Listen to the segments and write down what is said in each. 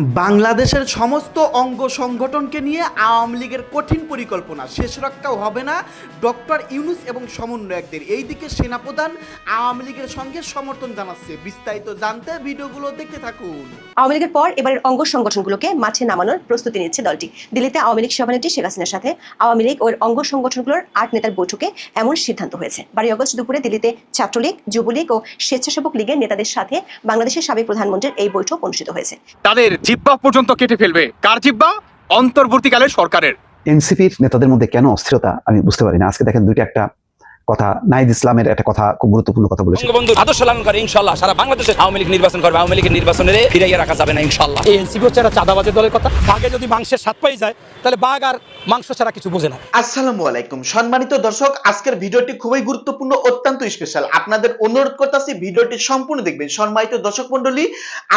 বাংলাদেশের সমস্ত অঙ্গ সংগঠনকে নিয়ে আওয়ামী লীগের কঠিন পরিকল্পনা। শেষ রক্ষাও হবে না। ডক্টর ইউনুস এবং সমন্বয়কদের। এইদিকে সেনাপ্রধান আওয়ামী লীগের সঙ্গে সমর্থন জানাচ্ছে। বিস্তারিত জানতে ভিডিওগুলো দেখতে থাকুন। আওয়ামী লীগের পর এবারের অঙ্গ সংগঠনগুলোকে মাঠে নামানোর প্রস্তুতি নিচ্ছে দলটি। দিল্লিতে আওয়ামী লীগ সভানেত্রী শেখ হাসিনার সাথে আওয়ামী লীগ ও এর অঙ্গ সংগঠনগুলোর আট নেতার বৈঠকে এমন সিদ্ধান্ত হয়েছে। বারোই আগস্ট দুপুরে দিল্লিতে ছাত্রলীগ যুবলীগ ও স্বেচ্ছাসেবক লীগের নেতাদের সাথে বাংলাদেশের সাবেক প্রধানমন্ত্রীর এই বৈঠক অনুষ্ঠিত হয়েছে। তাদের জিব্বা পর্যন্ত কেটে ফেলবে। কার জিব্বা? অন্তর্বর্তীকালে সরকারের। এনসিপির নেতাদের মধ্যে কেন অস্থিরতা আমি বুঝতে পারি না। আজকে দেখেন দুইটা একটা কথা নাইদ ইসলামের একটা কথা খুব গুরুত্বপূর্ণ কথা বলেছে। বঙ্গবন্ধু আদর্শ লালন করে ইনশাল্লাহ সারা বাংলাদেশে আওয়ামী লীগ নির্বাচন করবে আওয়ামী লীগের নির্বাচনের ফিরাইয়া রাখা যাবে না ইনশাল্লাহ এই এনসিপি হচ্ছে একটা চাঁদাবাজের দলের কথা। বাঘে যদি মাংসের স্বাদ পাই যায় তাহলে বাঘ আর মাংস ছাড়া কিছু বোঝে না। আসসালামু আলাইকুম। সম্মানিত দর্শক আজকের ভিডিওটি খুবই গুরুত্বপূর্ণ অত্যন্ত স্পেশাল আপনাদের অনুরোধ করতেছি ভিডিওটি সম্পূর্ণ দেখবেন। সম্মানিত দর্শক মন্ডলী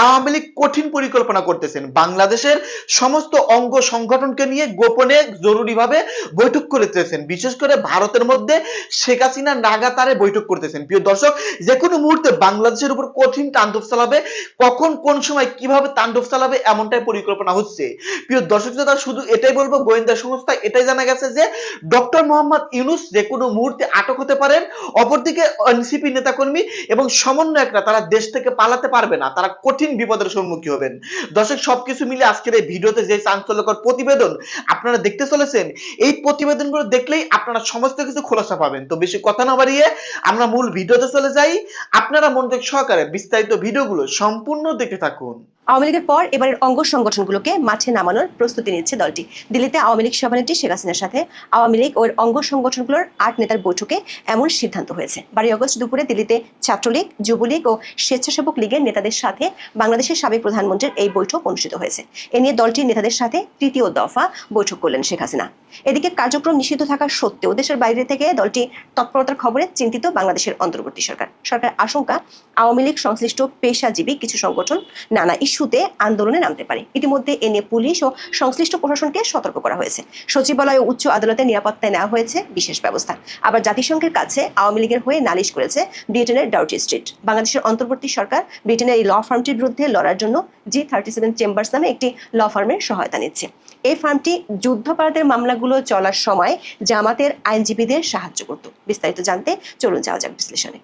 আওয়ামী লীগ কঠিন পরিকল্পনা করতেছেন বাংলাদেশের সমস্ত অঙ্গ সংগঠনকে নিয়ে গোপনে জরুরিভাবে বৈঠক করতেছেন বিশেষ করে ভারতের মধ্যে শেখ হাসিনা নাগাতারে বৈঠক করতেছেন। প্রিয় দর্শক, যে কোনো মুহূর্তে বাংলাদেশের উপর কঠিন তাণ্ডব চালাবে, কখন কোন সময় কীভাবে তাণ্ডব চালাবে এমনটাই পরিকল্পনা হচ্ছে। প্রিয় দর্শক শ্রোতা, শুধু এটাই বলব, গোয়েন্দা সংস্থা এটাই জানা গেছে যে, ডক্টর মোহাম্মদ ইউনুস যে কোনো মুহূর্তে আটক হতে পারেন, অপরদিকে এনসিপি নেতাকর্মী এবং সমন্বয়করা তারা দেশ থেকে পালাতে পারবে না, তারা কঠিন বিপদের সম্মুখীন হবেন। দর্শক, সবকিছু মিলে আজকের এই ভিডিওতে যে চাঞ্চল্যকর প্রতিবেদন আপনারা দেখতে চলেছেন, এই প্রতিবেদনগুলো দেখলেই আপনারা সমস্ত কিছু খোলাসা পাবেন। তো বেশি কথা না বাড়িয়ে আমরা মূল ভিডিওতে চলে যাই। আপনারা মন মনোযোগ সহকারে বিস্তারিত ভিডিওগুলো সম্পূর্ণ দেখে থাকুন। আওয়ামী লীগের পর এবারের অঙ্গ সংগঠনগুলোকে মাঠে নামানোর প্রস্তুতি নিচ্ছে দলটি। দিল্লিতে আওয়ামী লীগ সভানেত্রী শেখ হাসিনার সাথে আওয়ামী লীগ ও এর অঙ্গ সংগঠনগুলোর আট নেতার বৈঠকে এমন সিদ্ধান্ত হয়েছে। বারোই আগস্ট দুপুরে দিল্লিতে ছাত্রলীগ, যুবলীগ ও স্বেচ্ছাসেবক লীগের নেতাদের সাথে বাংলাদেশের সাবেক প্রধানমন্ত্রীর এই বৈঠক অনুষ্ঠিত হয়েছে। এ নিয়ে দলটির নেতাদের সাথে তৃতীয় দফা বৈঠক করলেন শেখ হাসিনা। এদিকে কার্যক্রম নিষিদ্ধ থাকা সত্ত্বেও দেশের বাইরে থেকে দলটি তৎপরতার খবরে চিন্তিত বাংলাদেশের অন্তর্বর্তী সরকার। সরকার আশঙ্কা, আওয়ামী লীগ সংশ্লিষ্ট পেশাজীবী কিছু সংগঠন, নানা ইস্যুতে আন্দোলনে নামতে পারে। ইতিমধ্যে এ নিয়ে পুলিশ ও সংশ্লিষ্ট প্রশাসনকে সতর্ক করা হয়েছে। সচিবালয় ও উচ্চ আদালতে নিরাপত্তায় নেওয়া হয়েছে বিশেষ ব্যবস্থা। আবার জাতিসংঘের কাছে আওয়ামী লীগের হয়ে নালিশ করেছে ব্রিটেনের ডাউটি স্ট্রিট। বাংলাদেশের অন্তর্বর্তী সরকার ব্রিটেনের এই ল ফার্মটির বিরুদ্ধে লড়ার জন্য জি থার্টি সেভেন চেম্বার্স নামে একটি ল ফার্মের সহায়তা নিচ্ছে। এই ফার্মটি যুদ্ধাপরাধের মামলাগুলো চলার সময় জামাতের আইনজীবীদের সাহায্য করত। বিস্তারিত জানতে চলুন যাওয়া যাক বিশ্লেষণে।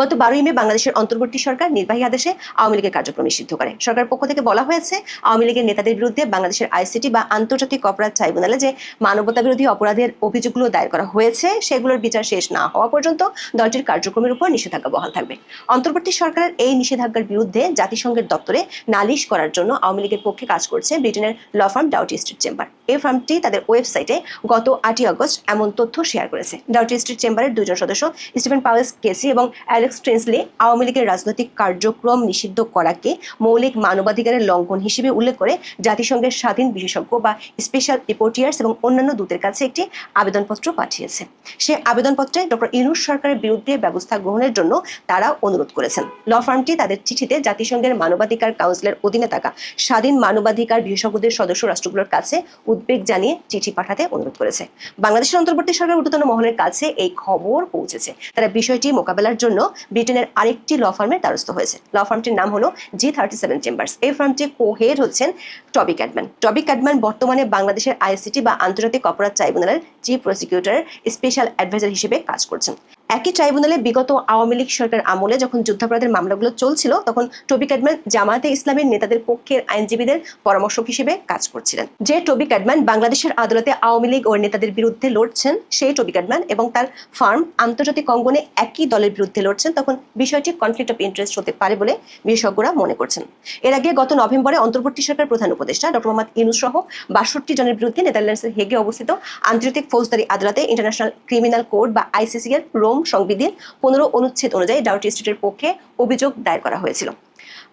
গত বারোই মে বাংলাদেশের অন্তর্বর্তী সরকার নির্বাহী আদেশে আওয়ামী লীগের কার্যক্রম নিষিদ্ধ করে। সরকার পক্ষ থেকে বলা হয়েছে, আওয়ামী লীগের নেতাদের বিরুদ্ধে বাংলাদেশের আইসিটি বা আন্তর্জাতিক অপরাধ ট্রাইব্যুনালে যে মানবতা বিরোধী অপরাধের অভিযোগগুলো দায়ের করা হয়েছে, সেগুলোর বিচার শেষ না হওয়া পর্যন্ত দলটির কার্যক্রমের উপর নিষেধাজ্ঞা বহাল থাকবে। অন্তর্বর্তী সরকারের এই নিষেধাজ্ঞার বিরুদ্ধে জাতিসংঘের দপ্তরে নালিশ করার জন্য আওয়ামী লীগের পক্ষে কাজ করছে ব্রিটেনের law firm Doughty Street chamber. এই ফার্মটি তাদের ওয়েবসাইটে গত আটই আগস্ট এমন তথ্য শেয়ার করেছে। ডাউটি স্ট্রিট চেম্বারের দুজন সদস্য স্টিফেন পাওয়েলস, কেসি এবং অ্যালেক্স ট্রেন্সলে আওয়ামী লীগের রাজনৈতিক কার্যক্রম নিষিদ্ধ করাকে মৌলিক মানবাধিকারের লঙ্ঘন হিসেবে উল্লেখ করে জাতিসংঘের স্বাধীন বিশেষজ্ঞ বা স্পেশাল রিপোর্টিয়ার্স এবং অন্যান্য দূতের কাছে একটি আবেদনপত্র পাঠিয়েছে। সে আবেদনপত্রে ডক্টর ইউনুস সরকারের বিরুদ্ধে ব্যবস্থা গ্রহণের জন্য তারা অনুরোধ করেছেন। ল ফার্মটি তাদের চিঠিতে জাতিসংঘের মানবাধিকার কাউন্সিলের অধীনে থাকা স্বাধীন মানবাধিকার বিশেষজ্ঞদের সদস্য রাষ্ট্রগুলোর কাছে উদ্বেগ জানিয়ে চিঠি পাঠাতে অনুরোধ করেছে। বাংলাদেশের অন্তর্বর্তী সরকার ঊর্ধ্বতন মহলের কাছে এই খবর পৌঁছেছে। তারা বিষয়টি মোকাবেলার জন্য ব্রিটেনের আরেকটি ল ফার্মের দ্বারস্থ হয়েছে। ল ফার্মটির নাম হলো জি থার্টি সেভেন চেম্বার্স এই ফার্মটি কোহেড হচ্ছেন টবি ক্যাডম্যান টবি ক্যাডম্যান বর্তমানে বাংলাদেশের আইসিটি বা আন্তর্জাতিক অপরাধ ট্রাইব্যুনালের চিফ প্রসিকিউটরের স্পেশাল অ্যাডভাইজার হিসেবে কাজ করছেন। একই ট্রাইব্যুনালে বিগত আওয়ামী লীগ সরকার আমলে যখন যুদ্ধাপরাধের মামলাগুলো চলছিল, তখন টবি ক্যাডম্যান জামায়াতে ইসলামের নেতাদের পক্ষের আইনজীবীদের পরামর্শক হিসেবে কাজ করছিলেন। যে টবি ক্যাডম্যান বাংলাদেশের আদালতে আওয়ামী লীগ ও নেতাদের বিরুদ্ধে লড়ছেন, সেই টবি ক্যাডম্যান এবং তার ফার্ম আন্তর্জাতিক অঙ্গনে একই দলের বিরুদ্ধে লড়ছেন, তখন বিষয়টি কনফ্লিক্ট অফ ইন্টারেস্ট হতে পারে বলে বিশেষজ্ঞরা মনে করছেন। এর আগে গত নভেম্বরে অন্তর্বর্তী সরকার প্রধান উপদেষ্টা ডক্টর মোহাম্মদ ইনুস সহ বাষট্টি জনের বিরুদ্ধে নেদারল্যান্ডসের হেগে অবস্থিত আন্তর্জাতিক ফৌজদারি আদালতে ইন্টারন্যাশনাল ক্রিমিনাল কোর্ট বা আইসিসি এর রোম সংবিধির পনেরো অনুচ্ছেদ অনুযায়ী ডাউটি স্ট্রিটের পক্ষে অভিযোগ দায়ের করা হয়েছিল।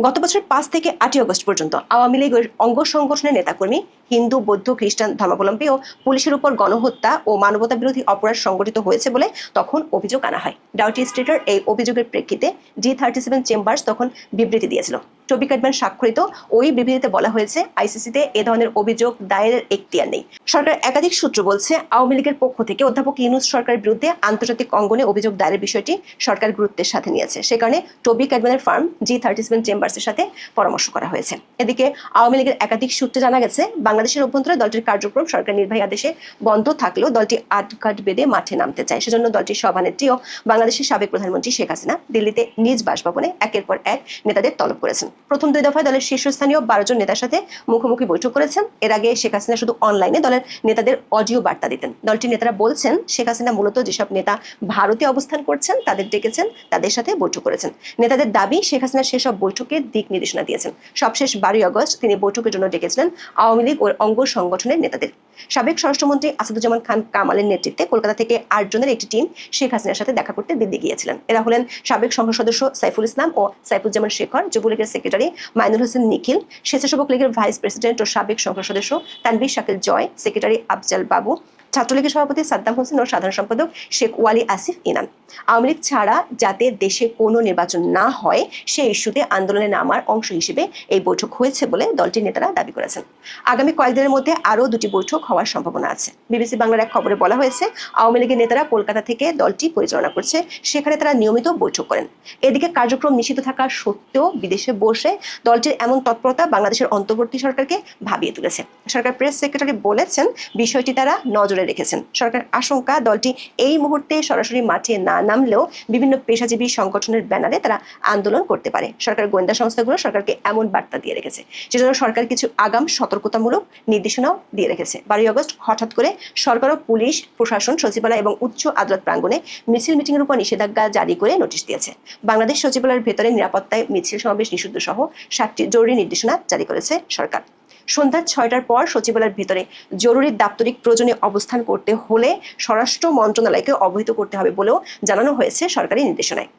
গত বছর পাঁচ থেকে আটই আগস্ট পর্যন্ত আওয়ামী লীগের অঙ্গ সংগঠনের নেতাকর্মী হিন্দু, বৌদ্ধ, খ্রিস্টান ধর্মাবলম্বী ও পুলিশের উপর গণহত্যা ও মানবতা বিরোধী অপরাধ সংগঠিত হয়েছে বলে তখন অভিযোগ আনা হয়। ডাউটি স্টেটের এই অভিযোগের প্রেক্ষিতে জি থার্টি সেভেন চেম্বার্স তখন বিবৃতি দিয়েছিল। টবি কাটম্যান স্বাক্ষরিত ওই বিবৃতিতে বলা হয়েছে আইসিসিতে এ ধরনের অভিযোগ দায়েরের এখতিয়ার নেই। সরকার একাধিক সূত্র বলছে, আওয়ামী লীগের পক্ষ থেকে অধ্যাপক ইউনুস সরকারের বিরুদ্ধে আন্তর্জাতিক অঙ্গনে অভিযোগ দায়েরের বিষয়টি সরকার গুরুত্বের সাথে নিয়েছে। সে কারণে টবি ক্যাডম্যানের ফার্ম জি থার্টি সেভেন চেম্বার্সের সাথে পরামর্শ করা হয়েছে। এদিকে আওয়ামী লীগের একাধিক সূত্রে জানা গেছে বাংলাদেশের অভ্যন্তরে দলটির কার্যক্রম সরকার নির্বাহী আদেশে বন্ধ থাকলেও দলটি আটঘাট বেঁধে মাঠে নামতে চায়। সেজন্য দলটির সভানেত্রী ও বাংলাদেশের সাবেক প্রধানমন্ত্রী শেখ হাসিনা দিল্লিতে নিজ বাসভবনে একের পর এক নেতাদের তলব করেছেন। প্রথম দুই দফায় দলের শীর্ষস্থানীয় বারো জন নেতার সাথে মুখোমুখি বৈঠক করেছেন। এর আগে শেখ হাসিনা শুধু অনলাইনে দলের নেতাদের অডিও বার্তা দিতেন। দলটির নেতারা বলছেন, শেখ হাসিনা মূলত যেসব নেতা ভারতে অবস্থান করছেন, তাদের ডেকেছেন, তাদের সাথে বৈঠক করেছেন। নেতাদের দাবি, শেখ হাসিনা সেসব বৈঠকে দিক নির্দেশনা দিয়েছেন। সবশেষ বারোই আগস্ট তিনি বৈঠকের জন্য ডেকেছিলেন আওয়ামী লীগ অঙ্গ সংগঠনের নেতাদের। সাবেক স্বরাষ্ট্রমন্ত্রী আসাদুজ্জামান খান কামালের নেতৃত্বে কলকাতা থেকে আটজনের একটি টিম শেখ হাসিনার সাথে দেখা করতে দিল্লি গিয়েছিলেন। এরা হলেন সাবেক সংসদ সদস্য সাইফুল ইসলাম ও সাইফুজ্জামান শেখর, যুবলীগের সেক্রেটারি মাইনুল হোসেন নিখিল, স্বেচ্ছাসেবক লীগের ভাইস প্রেসিডেন্ট ও সাবেক সংসদ সদস্য তানভীর শাকিল জয়, সেক্রেটারি আফজাল বাবু ছাত্রলীগের সভাপতি সাদ্দাম হোসেন ও সাধারণ সম্পাদক শেখ ওয়ালি আসিফ ইনাম আওয়ামী লীগ ছাড়া যাতে দেশে কোনো নির্বাচন না হয় সেই ইস্যুতে আন্দোলনে নামার অংশ হিসেবে এই বৈঠক হয়েছে বলে দলটির নেতারা দাবি করেছেন। আগামী কয়েকদিনের মধ্যে আরও দুটি বৈঠক হওয়ার সম্ভাবনা আছে। বিবিসি বাংলার এক খবরে বলা হয়েছে, আওয়ামী লীগের নেতারা কলকাতা থেকে দলটি পরিচালনা করছে, সেখানে তারা নিয়মিত বৈঠক করেন। এদিকে কার্যক্রম নিষিদ্ধ থাকা সত্ত্বেও বিদেশে বসে দলটির এমন তৎপরতা বাংলাদেশের অন্তর্বর্তী সরকারকে ভাবিয়ে তুলেছে। সরকার প্রেস সেক্রেটারি বলেছেন, বিষয়টি তারা নজরে রেখেছেন। সরকার আশঙ্কা, দলটি এই মুহূর্তে সরাসরি মাঠে না নামলেও বিভিন্ন পেশাজীবী সংগঠনের ব্যানারে তারা আন্দোলন করতে পারে। সরকার গোয়েন্দা সংস্থাগুলো সরকারকে এমন বার্তা দিয়ে রেখেছে। সেজন্য সরকার কিছু আগাম সতর্কতামূলক নির্দেশনাও দিয়ে রেখেছে। বারোই আগস্ট হঠাৎ করে সরকার ও পুলিশ, প্রশাসন, সচিবালয় এবং উচ্চ আদালত প্রাঙ্গণে মিছিল মিটিংয়ের উপর নিষেধাজ্ঞা জারি করে নোটিশ দিয়েছে। বাংলাদেশ সচিবালয়ের ভেতরে নিরাপত্তায় মিছিল সমাবেশ নিষিদ্ধ সহ সাতটি জরুরি নির্দেশনা জারি করেছে সরকার। সন্ধ্যা ছয়টার পর সচিবালয়ের ভেতরে জরুরি দাপ্তরিক প্রয়োজনে অবস্থান করতে হলে স্বরাষ্ট্র মন্ত্রণালয়কে অবহিত করতে হবে বলেও জানানো হয়েছে সরকারি নির্দেশনায়।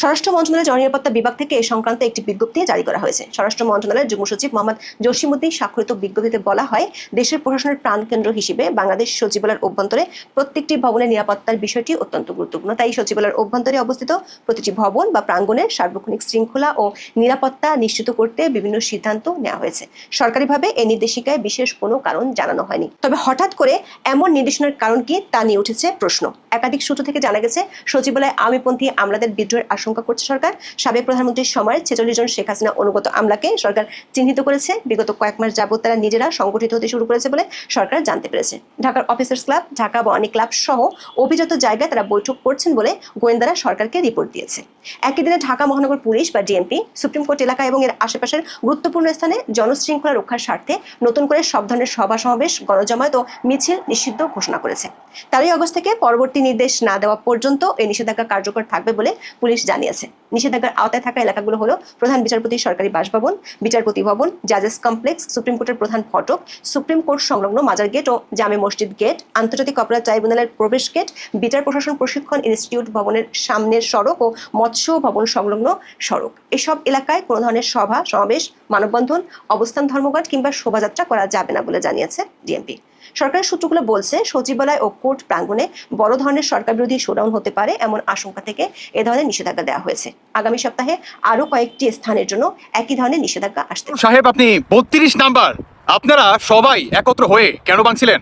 স্বরাষ্ট্র মন্ত্রণালয়ের জননিরাপত্তা বিভাগ থেকে এ সংক্রান্ত একটি বিজ্ঞপ্তি জারি করা হয়েছে। স্বরাষ্ট্র মন্ত্রণালয়ের যুগ্ম সচিব মোহাম্মদ জসিমুদ্দিন স্বাক্ষরিত বিজ্ঞপ্তিতে বলা হয়, দেশের প্রশাসনের প্রাণকেন্দ্র হিসেবে বাংলাদেশ সচিবালয়ের অভ্যন্তরে প্রত্যেকটি ভবনের নিরাপত্তার বিষয়টি অত্যন্ত গুরুত্বপূর্ণ। তাই সচিবালয়ের অভ্যন্তরে অবস্থিত প্রতিটি ভবন বা প্রাঙ্গণের সার্বক্ষণিক শৃঙ্খলা ও নিরাপত্তা নিশ্চিত করতে বিভিন্ন সিদ্ধান্ত নেওয়া হয়েছে। সরকারিভাবে এই নির্দেশিকায় বিশেষ কোনো কারণ জানানো হয়নি। তবে হঠাৎ করে এমন নির্দেশনার কারণ কি তা নিয়ে উঠেছে প্রশ্ন। একাধিক সূত্র থেকে জানা গেছে, সচিবালয়ে আমিপন্থী আমলাদের বিদ্রোহের আশঙ্কা করছে সরকার। সাবেক প্রধানমন্ত্রীর সময় ছেচল্লিশ জন শেখ হাসিনা অনুগত আমলাকে সরকার চিহ্নিত করেছে। বিগত কয়েক মাস যাবত তারা নিজেরা সংগঠিত হতে শুরু করেছে বলে সরকার জানতে পেরেছে। ঢাকার officers club, Dhaka Banani club সহ অভিজাত জায়গায় তারা বৈঠক করছেন বলে গোয়েন্দারা সরকারকে রিপোর্ট দিয়েছে। একই দিনে ঢাকা মহানগর পুলিশ বা ডিএমপি, সুপ্রিম কোর্ট এলাকা এবং এর আশেপাশের গুরুত্বপূর্ণ স্থানে জনশৃঙ্খলা রক্ষার স্বার্থে নতুন করে সব ধরনের সভা সমাবেশ, গণজমায়েত ও মিছিল নিষিদ্ধ ঘোষণা করেছে। তেরোই আগস্ট থেকে পরবর্তী নির্দেশ না দেওয়া পর্যন্ত এই নিষেধাজ্ঞা কার্যকর থাকবে বলে পুলিশ জানিয়েছে। নিষেধাজ্ঞার আওতায় থাকা এলাকাগুলো হলো প্রধান বিচারপতি সরকারি বাসভবন, বিচারপতি ভবন, জাজেস কমপ্লেক্স, সুপ্রিম কোর্টের প্রধান ফটক, সুপ্রিম কোর্ট সংলগ্ন মাজার গেট ও জামে মসজিদ গেট, আন্তর্জাতিক অপরাধ ট্রাইব্যুনালের প্রবেশ গেট, বিচার প্রশাসন প্রশিক্ষণ ইনস্টিটিউট ভবনের সামনের সড়ক ও মৎস্য ভবন সংলগ্ন সড়ক। এসব এলাকায় কোনো ধরনের সভা, সমাবেশ, মানববন্ধন, অবস্থান ধর্মঘট কিংবা শোভাযাত্রা করা যাবে না বলে জানিয়েছে ডিএমপি। সরকারের সূত্রগুলো বলছে, সচিবালয় ও কোর্ট প্রাঙ্গণে বড় ধরনের সরকার বিরোধী শোডাউন হতে পারে এমন আশঙ্কা থেকে এ ধরনের নিষেধাজ্ঞা দেওয়া হয়েছে। আগামী সপ্তাহে আরও কয়েকটি স্থানের জন্য একই ধরনের নিষেধাজ্ঞা আসতে সাহেব, আপনি বত্রিশ নাম্বার। আপনারা সবাই একত্র হয়ে কেন ভাঙছিলেন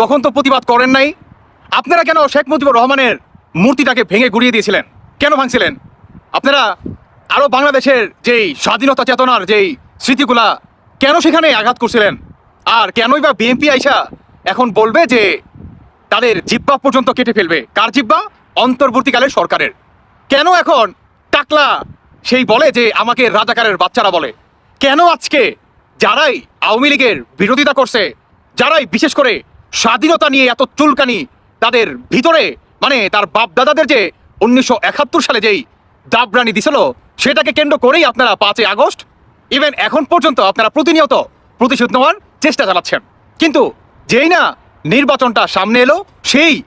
তখন তো প্রতিবাদ করেন নাই। আপনারা কেন শেখ মুজিবুর রহমানের মূর্তিটাকে ভেঙে গুড়িয়ে দিয়েছিলেন? কেন ভাঙছিলেন? আপনারা আরও বাংলাদেশের যেই স্বাধীনতা চেতনার যেই স্মৃতিগুলা কেন সেখানে আঘাত করছিলেন? আর কেনই বা বিএনপি আইসা এখন বলবে যে তাদের জিব্বা পর্যন্ত কেটে ফেলবে। কার জিব্বা? অন্তর্বর্তীকালে সরকারের। কেন এখন টাকলা সেই বলে যে আমাকে রাজাকারের বাচ্চারা বলে? কেন আজকে যারাই আওয়ামী লীগের বিরোধিতা করছে, যারাই বিশেষ করে স্বাধীনতা নিয়ে এত চুলকানি, তাদের ভিতরে মানে তার বাপ দাদাদের যে উনিশশো একাত্তর সালে যেই দাবরানি দিছিল, সেটাকে কেন্দ্র করেই আপনারা পাঁচই আগস্ট ইভেন এখন পর্যন্ত আপনারা প্রতিনিয়ত প্রতিশোধ নেওয়ার চেষ্টা চালাচ্ছেন। কিন্তু যেই না নির্বাচনটা সামনে এলো, সেই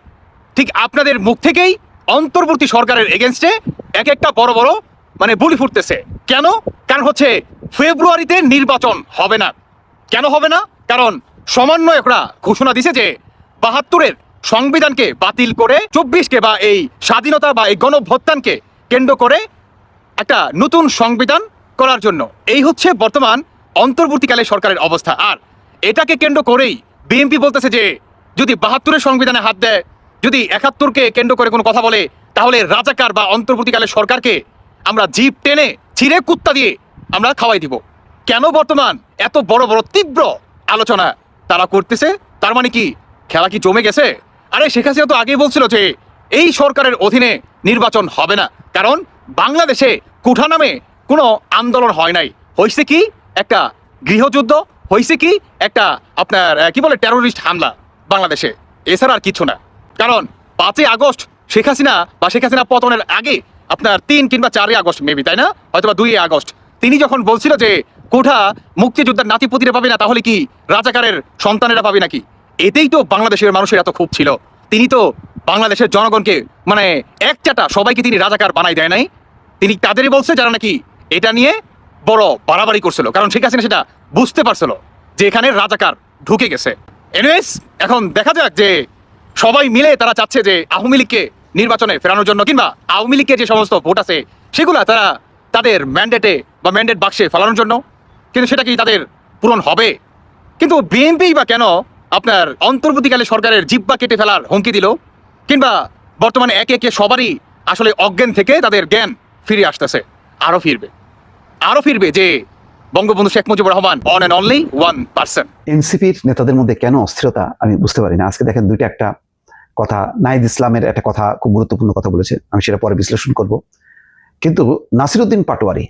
ঠিক আপনাদের মুখ থেকেই অন্তর্বর্তী সরকারের এগেনস্টে এক একটা বড় বড় মানে বুলি ফুটতেছে। কেন? কারণ হচ্ছে ফেব্রুয়ারিতে নির্বাচন হবে না। কেন হবে না? কারণ সমন্বয়করা ঘোষণা দিছে যে বাহাত্তরের সংবিধানকে বাতিল করে, চব্বিশকে বা এই স্বাধীনতা বা এই গণভ্যুত্থানকে কেন্দ্র করে একটা নতুন সংবিধান করার জন্য। এই হচ্ছে বর্তমান অন্তর্বর্তীকালে সরকারের অবস্থা। আর এটাকে কেন্দ্র করেই বিএনপি বলতেছে যে, যদি বাহাত্তরের সংবিধানে হাত দেয়, যদি একাত্তরকে কেন্দ্র করে কোনো কথা বলে, তাহলে রাজাকার বা অন্তর্বর্তীকালে সরকারকে আমরা জিপ টেনে ছিঁড়ে কুত্তা দিয়ে আমরা খাওয়াই দিব। কেন বর্তমান এত বড় বড় তীব্র আলোচনা তারা করতেছে? তার মানে কি, খেলা কি জমে গেছে? আরে, শেখ হাসিনা তো আগেই বলছিল যে, এই সরকারের অধীনে নির্বাচন হবে না। কারণ বাংলাদেশে কুঠা নামে কোনো আন্দোলন হয় নাই। হয়েছে কি, একটা গৃহযুদ্ধ হয়েছে কি একটা আপনার কি বলে টেরোরিস্ট হামলা বাংলাদেশে। এছাড়া আর কিছু না। কারণ পাঁচই আগস্ট শেখ হাসিনা বা শেখ হাসিনা পতনের আগে আপনার তিন কিংবা চারই আগস্ট মেবি তাই না? হয়তো বা দুই আগস্ট। তিনি যখন বলছিল যে কোঠা মুক্তিযোদ্ধার নাতিপুতিরা পাবে না, তাহলে কি রাজাকারের সন্তানেরা পাবে নাকি? এতেই তো বাংলাদেশের মানুষের এত ক্ষোভ ছিল। তিনি তো বাংলাদেশের জনগণকে মানে এক চাটা সবাইকে তিনি রাজাকার বানাই দেয় নাই। তিনি তাদেরই বলছে যারা নাকি এটা নিয়ে বড় বাড়াবাড়ি করছিল। কারণ শেখ হাসিনা সেটা বুঝতে পারছিল যে এখানে রাজাকার ঢুকে গেছে। এনিওয়েজ এখন দেখা যাক যে সবাই মিলে তারা চাচ্ছে যে আওয়ামী লীগকে নির্বাচনে ফেরানোর জন্য কিংবা আওয়ামী লীগের যে সমস্ত ভোট আছে, সেগুলা তারা তাদের ম্যান্ডেটে বা ম্যান্ডেট বাক্সে ফেলানোর জন্য। কিন্তু সেটা কি তাদের পূরণ হবে? কিন্তু বিএনপি বা কেন আপনার অন্তর্বর্তীকালে সরকারের জিব্বা কেটে ফেলার হুমকি দিল? কিংবা বর্তমানে একে একে সবারই আসলে অজ্ঞান থেকে তাদের জ্ঞান ফিরে আসতেছে। আরও ফিরবে। আরও ফিরবে যে Bangabandhu Sheikh Mujibur Rahman one and only one person এনসিপির নেতাদের মধ্যে কেন অস্থিরতা আমি বুঝতে পারি না আজকে দেখেন দুইটা একটা কথা নাইদ ইসলামের একটা কথা খুব গুরুত্বপূর্ণ কথা বলেছে, আমি সেটা পরে বিশ্লেষণ করব। কিন্তু নাসিরুদ্দিন পাটোয়ারি,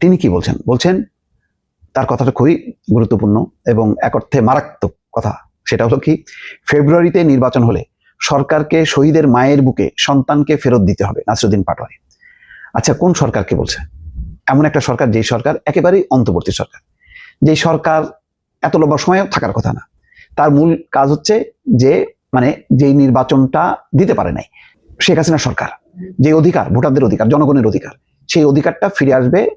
তিনি কি বলছেন? বলছেন, তার কথাটা খুবই গুরুত্বপূর্ণ এবং এক অর্থে মারাত্মক কথা। সেটা হলো কি, ফেব্রুয়ারিতে নির্বাচন হলে সরকারকে শহীদের মায়ের বুকে সন্তানকে ফেরত দিতে হবে নাসিরুদ্দিন পাটোয়ারি। আচ্ছা কোন সরকারকে বলছে? এমন একটা সরকার, যেই সরকার একেবারেই অন্তর্বর্তী সরকার। যেই সরকার এত লম্বা সময়ও থাকার কথা না। তার মূল কাজ হচ্ছে যে মানে যেই নির্বাচনটা দিতে পারে নাই, শেখ হাসিনা সরকার। যে অধিকার, ভোটারদের অধিকার, জনগণের অধিকার, সেই অধিকারটা ফিরে আসবে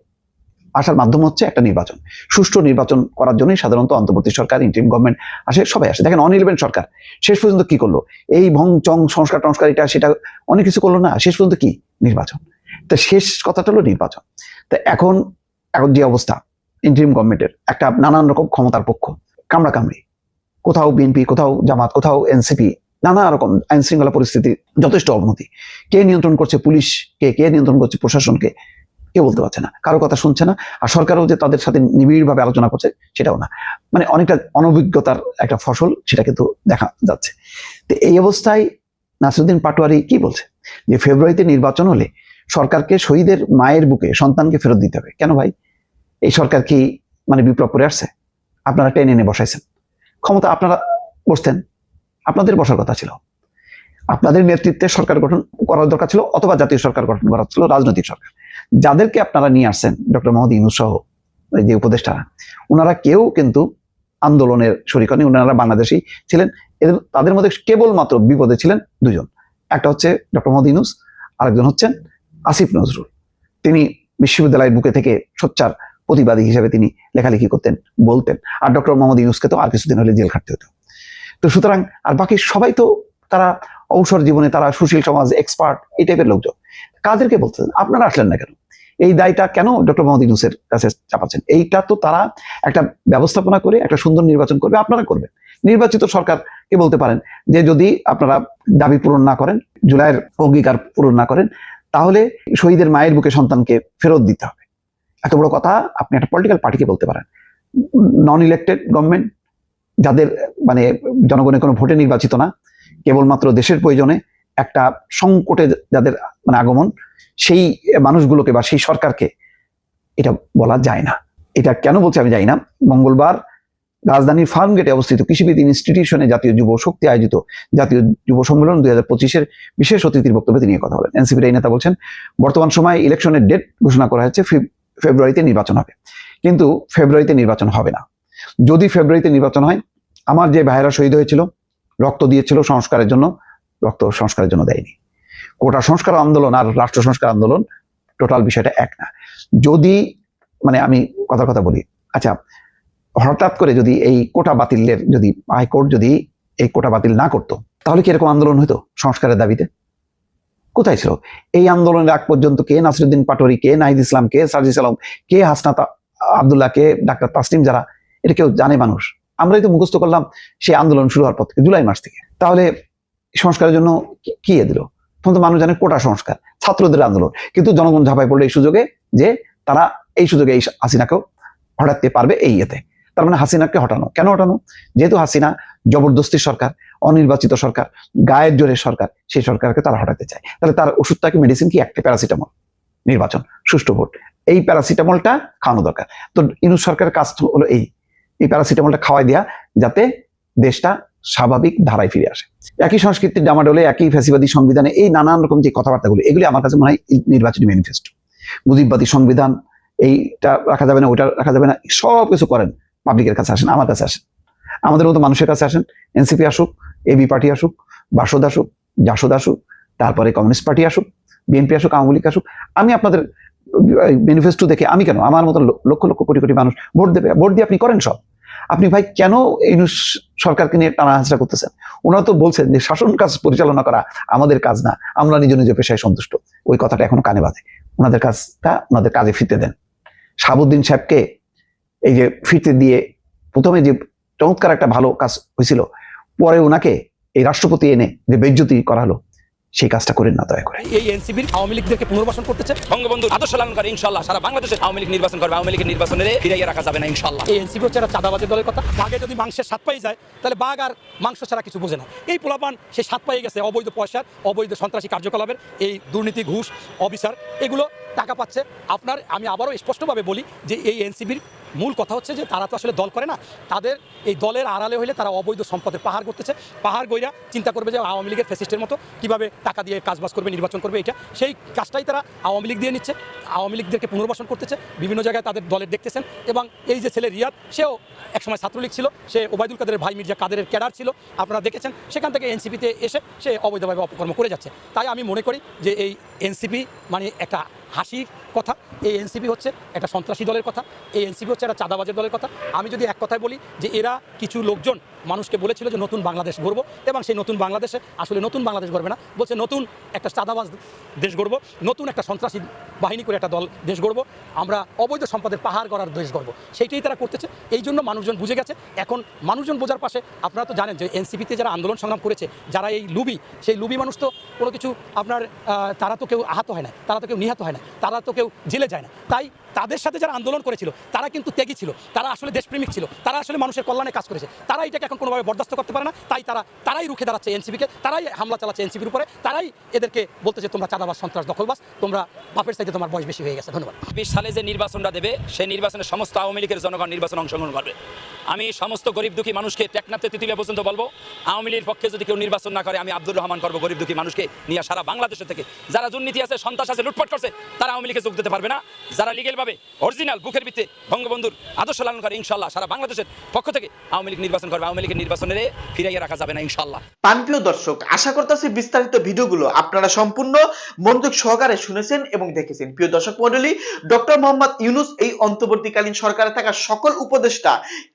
আসার মাধ্যম হচ্ছে একটা নির্বাচন। সুষ্ঠু নির্বাচন করার জন্যই সাধারণত অন্তর্বর্তী সরকার ইন্টারিম গভর্নমেন্ট আসে, সবাই আসে। দেখেন অন সরকার, শেষ পর্যন্ত কি করল? এই ভং চং সংস্কার টংস্কার এটা সেটা অনেক কিছু করল না। শেষ পর্যন্ত কি? নির্বাচন। তা শেষ কথাটা হলো নির্বাচন। তা এখন এখন যে অবস্থা ইন্টারিম গভর্নমেন্টের একটা নানান রকম ক্ষমতার পক্ষ কামড়া কামড়ি কোথাও বিএনপি, কোথাও জামাত, কোথাও এনসিপি, নানা রকম আইন শৃঙ্খলা পরিস্থিতি, যথেষ্ট অবনতি। কে নিয়ন্ত্রণ করছে পুলিশকে কে কে নিয়ন্ত্রণ করছে প্রশাসনকে, কেউ বলতে পারছে না, কারও কথা শুনছে না, আর সরকারও যে তাদের সাথে নিবিড়ভাবে আলোচনা করছে, সেটাও না। মানে অনেকটা অনভিজ্ঞতার একটা ফসল, সেটা কিন্তু দেখা যাচ্ছে। তো এই অবস্থায় নাসিরুদ্দিন পাটোয়ারি কি বলছে? যে ফেব্রুয়ারিতে নির্বাচন হলে সরকারকে, শহীদের মায়ের বুকে সন্তানকে ফেরত দিতে হবে। কেন ভাই? এই সরকার কি মানে বিপ্লব করে আসছে? আপনারা টেনে এনে বসাইছেন। ক্ষমতা আপনারা বসতেন। আপনাদের বসার কথা ছিল। আপনাদের নেতৃত্বে সরকার গঠন করার দরকার ছিল অথবা জাতীয় সরকার গঠন করা ছিল রাজনৈতিক সরকার। যাদেরকে আপনারা নিয়ে আসছেন, ডক্টর মোহাম্মদ ইউনুস সহ যে উপদেষ্টারা ওনারা কেউ কিন্তু আন্দোলনের শরিক হননি। ওনারা বাংলাদেশি ছিলেন। এদের, তাদের মধ্যে কেবলমাত্র বিপদে ছিলেন দুজন। একটা হচ্ছে ডক্টর মোহাম্মদ ইনুস আরেকজন হচ্ছেন আসিফ নজরুল। তিনি বিশ্ববিদ্যালয়ের বুকে থেকে সোচ্চার প্রতিবাদী হিসেবে তিনি লেখালেখি করতেন, বলতেন। আর ডক্টর মোহাম্মদ ইউনুসকে তো আর কিছুদিন হলে জেল খাটতে হতো। তো সুতরাং, আর বাকি সবাই তো তারা অবসর জীবনে তারা সুশীল সমাজ এক্সপার্ট এই টাইপের লোকজন। কাদেরকে বলতেন আপনারা আসলেন না কেন? এই দায়টা কেন ডক্টর মোহাম্মদ ইউনুসের কাছে চাপাচ্ছেন? এইটা তো তারা একটা ব্যবস্থাপনা করে, একটা সুন্দর নির্বাচন করবে, আপনারা করবেন। নির্বাচিত সরকারকে বলতে পারেন যে যদি আপনারা দাবি পূরণ না করেন, জুলাইয়ের অঙ্গীকার পূরণ না করেন তাহলে শহীদের মায়ের বুকে সন্তানকে ফেরত দিতে হবে। এত বড় কথা, আপনি একটা পলিটিক্যাল পার্টিকে বলতে পারেন। নন ইলেক্টেড গভর্নমেন্ট যাদের মানে জনগণের কোনো ভোটে নির্বাচিত না, কেবলমাত্র দেশের প্রয়োজনে একটা সংকটে যাদের মানে আগমন, সেই মানুষগুলোকে বা সেই সরকারকে এটা বলা যায় না। এটা কেন বলছে আমি জানি না। মঙ্গলবার রাজধানীর ফার্মগেটে অবস্থিত কৃষিবিদ ইনস্টিটিউশনে জাতীয় যুব শক্তি আয়োজিত জাতীয় যুব সম্মেলন দুই হাজার পঁচিশের বিশেষ অতিথির বক্তব্যে তিনি কথা বলেন। এনসিপির এই নেতা বলছেন, বর্তমান সময়ে ইলেকশনের ডেট ঘোষণা করা হয়েছে ফেব্রুয়ারিতে নির্বাচন হবে। কিন্তু ফেব্রুয়ারিতে নির্বাচন হবে না। যদি ফেব্রুয়ারিতে নির্বাচন হয়, আমার যে ভাইয়েরা শহীদ হয়েছিল, রক্ত দিয়েছিল সংস্কারের জন্য, রক্ত সংস্কারের জন্য দেয়নি। কোটা সংস্কার আন্দোলন আর রাষ্ট্র সংস্কার আন্দোলন টোটাল বিষয়টা এক না। যদি মানে আমি কথার কথা বলি আচ্ছা হঠাৎ করে যদি এই কোটা বাতিলের যদি হাইকোর্ট যদি এই কোটা বাতিল না করতো, তাহলে কি এরকম আন্দোলন হতো সংস্কারের দাবিতে? কোথায় ছিল? এই আন্দোলনের আগ পর্যন্ত কে নাসিরুদ্দিন পাটোয়ারি, কে নাহিদ ইসলাম, কে সার্জিস আলম, কে হাসনাত আবদুল্লাহ, কে ডাক্তার তাসলিম যারা, এটা কেউ জানে মানুষ। আমরাই তো মুখস্থ করলাম সেই আন্দোলন শুরু হওয়ার পর থেকে, জুলাই মাস থেকে। তাহলে সংস্কারের জন্য কি- এ দিল? তখন তো মানুষ জানে কোটা সংস্কার, ছাত্রদের আন্দোলন। কিন্তু জনগণ ঝাঁপাই পড়ল এই সুযোগে যে তারা এই সুযোগে এই হাসিনাকেও হটাতে পারবে এই ইয়েতে। তার মানে হাসিনাকে হটানো। কেন হটানো? যেহেতু হাসিনা জবরদস্তি সরকার, অনির্বাচিত সরকার, গায়ের জোরের সরকার, সেই সরকারকে তারা হটাতে চায়। তাহলে তার ওষুধটাকে মেডিসিন কি? একটা প্যারাসিটামল নির্বাচন, সুষ্ঠু ভোট। এই প্যারাসিটামলটা খাওয়ানো দরকার। তো ইনু সরকারের কাজ হলো এই। এই প্যারাসিটামলটা খাওয়াই দেওয়া যাতে দেশটা স্বাভাবিক ধারায় ফিরে আসে। একই সংস্কৃতির ডামাডোলে, একই ফ্যাসিবাদী সংবিধানে এই নানান রকম যে কথাবার্তাগুলো, এগুলি আমার কাছে মনে হয় নির্বাচনী ম্যানিফেস্টো মুজিববাদী সংবিধান, এইটা রাখা যাবে না, ওইটা রাখা যাবে না সব কিছু করেন। পাবলিকের কাছে আসেন, আমার কাছে আসেন। আমাদের মতো মানুষের কাছে আসেন এনসিপি আসুক এবি পার্টি আসুক, বাসদ আসুক, জাসদ আসুক, তারপরে কমিউনিস্ট পার্টি আসুক বিএনপি আসুক আওয়ামী লীগ আসুক, আমি আপনাদের ম্যানিফেস্টো দেখে আমি কেন? আমার মতো লক্ষ লক্ষ কোটি কোটি মানুষ ভোট দেবে, ভোট দিয়ে আপনি করেন সব। আপনি ভাই কেন এই সরকারকে নিয়ে টানা হাসরা করতেছেন? ওনারা তো বলছেন যে শাসন কাজ পরিচালনা করা আমাদের কাজ না, আমরা নিজ নিজ পেশায় সন্তুষ্ট। ওই কথাটা এখনও কানে বাজে ওনাদের কাজটা ওনাদের কাজে ফিরতে দেন। শাহাবুদ্দিন সাহেবকে এই যে ফিরতে দিয়ে প্রথমে যে চমৎকার একটা ভালো কাজ হয়েছিল পরে ওনাকে এই রাষ্ট্রপতি এনে যে বেজ্জতি করা হলো সেই কাজটা করেন না দয়া করে। এই এনসিপির আওয়ামী লীগদেরকে পুনর্বাসন করতেছে বঙ্গবন্ধু আদর্শ লালন করে ইনশাল্লাহ সারা বাংলাদেশে আওয়ামী লীগ নির্বাচন করবে আওয়ামী লীগের নির্বাচনে ফিরাইয়া রাখা যাবে না ইনশাল্লাহ এই এনসিপি হচ্ছে একটা চাঁদাবাজের দলের কথা। বাঘে যদি মাংসের স্বাদ পাই যায় তাহলে বাঘ আর মাংস ছাড়া কিছু বোঝে না। এই পোলাপান সে স্বাদ পাই গেছে অবৈধ পয়সার অবৈধ সন্ত্রাসী কার্যকলাপের এই দুর্নীতি ঘুষ অবিচার এগুলো টাকা পাচ্ছে। আপনার আমি আবারও স্পষ্টভাবে বলি যে এই এনসিবির মূল কথা হচ্ছে যে তারা তো আসলে দল করে না। তাদের এই দলের আড়ালে হলে তারা অবৈধ সম্পদের পাহাড় করতেছে পাহাড় গইরা চিন্তা করবে যে আওয়ামী লীগের ফেসিস্টের মতো কীভাবে টাকা দিয়ে কাজবাজ করবে, নির্বাচন করবে এটা। সেই কাজটাই তারা আওয়ামী লীগ দিয়ে নিচ্ছে। আওয়ামী লীগদেরকে পুনর্বাসন করতেছে। বিভিন্ন জায়গায় তাদের দলের দেখতেছেন। এবং এই যে ছেলে রিয়াদ, সেও একসময় ছাত্রলীগ ছিল। সে ওবায়দুল কাদের ভাই মির্জা কাদের ক্যাডার ছিল। আপনারা দেখেছেন, সেখান থেকে এনসিপিতে এসে সে অবৈধভাবে অপকর্ম করে যাচ্ছে। তাই আমি মনে করি যে এই এনসিপি মানে একটা হাসির কথা, এই এনসিপি হচ্ছে একটা সন্ত্রাসী দলের কথা, এই এনসিপি হচ্ছে একটা চাঁদাবাজের দলের কথা। আমি যদি এক কথায় বলি যে এরা কিছু লোকজন মানুষকে বলেছিল যে নতুন বাংলাদেশ গড়ব এবং সেই নতুন বাংলাদেশে আসলে নতুন বাংলাদেশ গড়বে না। বলছে নতুন একটা চাঁদাবাজ দেশ গড়ব, নতুন একটা সন্ত্রাসী বাহিনী করে একটা দল দেশ গড়ব, আমরা অবৈধ সম্পদের পাহাড় গড়ার দেশ গড়ব। সেইটাই তারা করতেছে। এই জন্য মানুষজন বুঝে গেছে। এখন মানুষজন বোঝার পাশে আপনারা তো জানেন যে এনসিপিতে যারা আন্দোলন সংগ্রাম করেছে, যারা এই লুবি, সেই লুবি মানুষ তো কোনো কিছু আপনার তারা তো কেউ আহত হয় না তারা তো কেউ নিহত হয় না তারা তো কেউ জেলে যায় না। তাই তাদের সাথে যারা আন্দোলন করেছিল, তারা কিন্তু ত্যাগী ছিল। তারা আসলে দেশপ্রেমিক ছিল। তারা আসলে মানুষের কল্যাণে কাজ করেছে। তারা এটাকে এখন কোনোভাবে বরদাস্ত করতে পারে না। তাই তারা, তারাই রুখে দাঁড়াচ্ছে এনসিপিকে। তারাই হামলা চালাচ্ছে এনসিপির উপরে। তারাই এদেরকে বলতেছে তোমরা চাঁদাবাস সন্ত্রাস দখলবাস তোমরা বাপের সাইডে তোমার বয়স বেশি হয়ে গেছে। ধন্যবাদ। বিশ সালে যে নির্বাচনটা দেবে, সেই নির্বাচনে সমস্ত আওয়ামী লীগের জনগণ নির্বাচন অংশগ্রহণ করবে। আমি সমস্ত গরিব দুঃখী মানুষকে টেকনাফতে তিতুলিয়া পর্যন্ত বলব, আওয়ামী লীগের পক্ষে যদি কেউ নির্বাচন না করে, আমি আব্দুর রহমান করব গরিব দুঃখী মানুষকে নিয়ে সারা বাংলাদেশের থেকে। যারা দুর্নীতি আছে, সন্ত্রাস আছে, লুটপাট করছে, তারা আওয়ামী লীগে যোগ দিতে পারবে না। যারা লিগেলভাবে অরিজিনাল বুকের ভিত্তে বঙ্গবন্ধুর আদর্শ লালন করে ইনশাল্লাহ সারা বাংলাদেশের পক্ষ থেকে আওয়ামী লীগ নির্বাচন করবে। আওয়ামী লীগের নির্বাচনের ফিরাইয়া রাখা যাবে না ইনশাল্লাহ প্রাণপ্রিয় দর্শক, আশা করতেছি বিস্তারিত ভিডিওগুলো আপনারা সম্পূর্ণ মনোযোগ সহকারে শুনেছেন এবং দেখেছেন। প্রিয় দর্শক মন্ডলী ডক্টর মোহাম্মদ ইউনুস এই অন্তর্বর্তীকালীন সরকারে থাকা সকল উপদেষ্টা,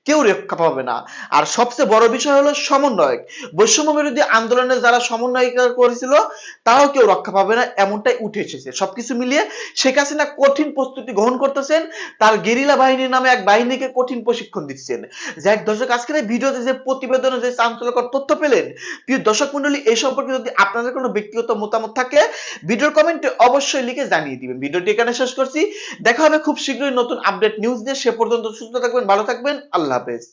কেউ রক্ষা পাবে না। আর সবচেয়ে বড় বিষয় হলো সমন্বয়ক। বৈষম্য বিরোধী আন্দোলনে যারা সমন্বয় করেছিল, তারাও কেউ রক্ষা পাবে না, এমনটাই উঠে এসেছে। সবকিছু মিলিয়ে শেখ হাসিনা কঠিন প্রস্তুতি গ্রহণ করতেছেন। তার গেরিলা বাহিনীর নামে এক বাহিনীকে কঠিন প্রশিক্ষণ দিচ্ছেন। যাই দর্শক, আজকের এই ভিডিওতে যে প্রতিবেদনে যে চাঞ্চল্যকর তথ্য পেলেন, প্রিয় দর্শক মন্ডলী এই সম্পর্কে যদি আপনাদের কোনো ব্যক্তিগত মতামত থাকে, ভিডিওর কমেন্টে অবশ্যই লিখে জানিয়ে দিবেন। ভিডিওটি এখানে শেষ করছি। দেখা হবে খুব শীঘ্রই নতুন আপডেট নিউজ নিয়ে। সে পর্যন্ত সুস্থ থাকবেন, ভালো থাকবেন। আল্লাহ হাফেজ।